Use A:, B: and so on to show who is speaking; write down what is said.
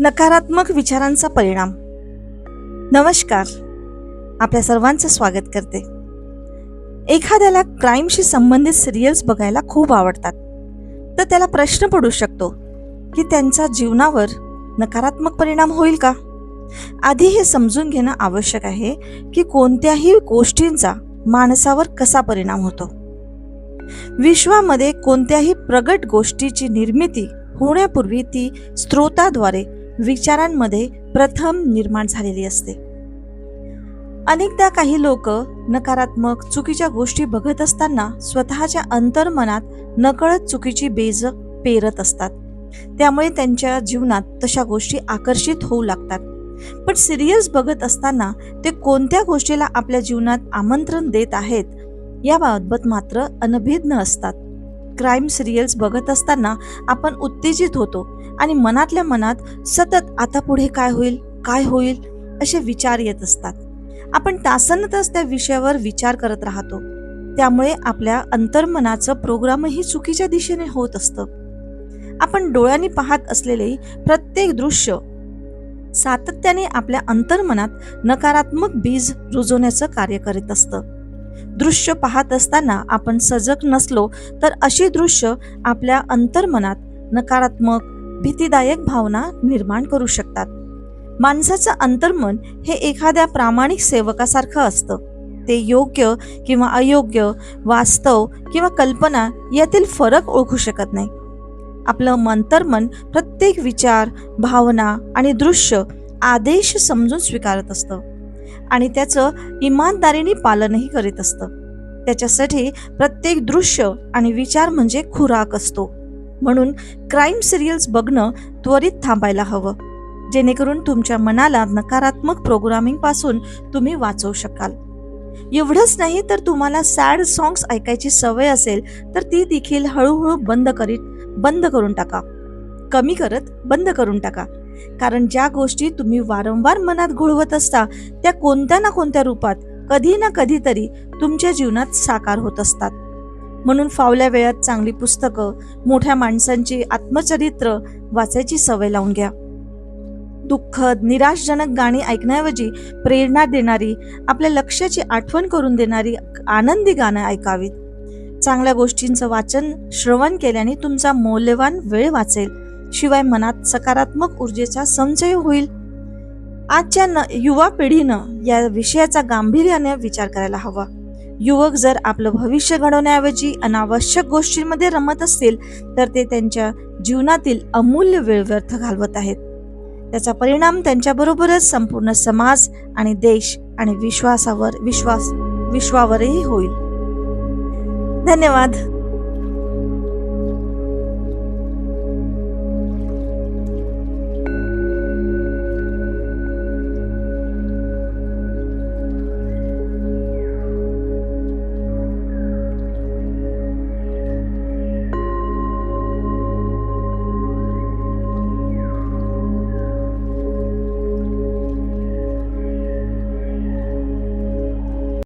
A: नकारात्मक विचारांचा परिणाम. नमस्कार. आपल्या सर्वांचं स्वागत करते. एखाद्याला क्राईमशी संबंधित सिरियल्स बघायला खूप आवडतात. तर त्याला प्रश्न पडू शकतो की त्यांचा जीवनावर नकारात्मक परिणाम होईल का? आधी हे समजून घेणं आवश्यक आहे की कोणत्याही गोष्टींचा माणसावर कसा परिणाम होतो? विश्वामध्ये कोणत्याही प्रगट गोष्टीची निर्मिती होण्यापूर्वी ती स्त्रोताद्वारे विचारांमध्ये प्रथम निर्माण झालेली असते. अनेकदा काही लोक नकारात्मक चुकीच्या गोष्टी बघत असताना स्वतःच्या अंतर्मनात नकळत चुकीची बेज पेरत असतात. त्यामुळे त्यांच्या जीवनात तशा गोष्टी आकर्षित होऊ लागतात. पण सिरियल्स बघत असताना ते कोणत्या गोष्टीला आपल्या जीवनात आमंत्रण देत आहेत याबाबत मात्र अनभिज्ञ असतात. क्राईम सिरियल्स बघत असताना आपण उत्तेजित होतो आणि मनातल्या मनात सतत आता पुढे काय होईल काय होईल असे विचार येत असतात. आपण तासनतास त्या विषयावर विचार करत राहतो. त्यामुळे आपल्या अंतर्मनाचं प्रोग्रामही चुकीच्या दिशेने होत असतं. आपण डोळ्यांनी पाहत असलेले प्रत्येक दृश्य सातत्याने आपल्या अंतर्मनात नकारात्मक बीज रुजवण्याचं कार्य करीत असतं. दृश्य पाहत असताना आपण सजग नसलो तर अशी दृश्य आपल्या अंतर्मनात नकारात्मक भीतीदायक भावना निर्माण करू शकतात. माणसाचं अंतर्मन हे एखाद्या प्रामाणिक सेवकासारखं असतं. ते योग्य किंवा अयोग्य वास्तव किंवा कल्पना यातील फरक ओळखू शकत नाही. आपलं अंतर्मन प्रत्येक विचार भावना आणि दृश्य आदेश समजून स्वीकारत असतं. आणि त्याचं इमानदारीने पालनही करीत असतं. त्याच्यासाठी प्रत्येक दृश्य आणि विचार म्हणजे खुराक असतो. म्हणून क्राईम सिरियल्स बघणं त्वरित थांबायला हवं. जेणेकरून तुमच्या मनाला नकारात्मक प्रोग्रामिंगपासून तुम्ही वाचवू शकाल. एवढंच नाही तर तुम्हाला सॅड सॉंग्स ऐकायची सवय असेल तर ती देखील हळूहळू बंद करीत बंद करून टाका. कमी करत बंद करून टाका. कारण ज्या गोष्टी तुम्ही वारंवार मनात घोळवत असता त्या कोणत्या ना कोणत्या रूपात कधी ना कधीतरी तुमच्या जीवनात साकार होत असतात. म्हणून फावल्या वेळात चांगली पुस्तकं मोठ्या माणसांची आत्मचरित्र वाचायची सवय लावून घ्या. दुःखद निराशजनक गाणी ऐकण्याऐवजी प्रेरणा देणारी आपल्या लक्ष्याची आठवण करून देणारी आनंदी गाणं ऐकावीत. चांगल्या गोष्टींचं वाचन श्रवण केल्याने तुमचा मौल्यवान वेळ वाचेल. शिवाय मनात सकारात्मक ऊर्जेचा संचय होईल. आजच्या न युवा पिढीनं या विषयाचा गांभीर्याने विचार करायला हवा. युवक जर आपलं भविष्य घडवण्याऐवजी अनावश्यक गोष्टींमध्ये रमत असतील तर ते त्यांच्या जीवनातील अमूल्य वेळ व्यर्थ घालवत आहेत. त्याचा परिणाम त्यांच्याबरोबरच संपूर्ण समाज आणि देश आणि विश्वासावर विश्वास विश्वावरही होईल. धन्यवाद.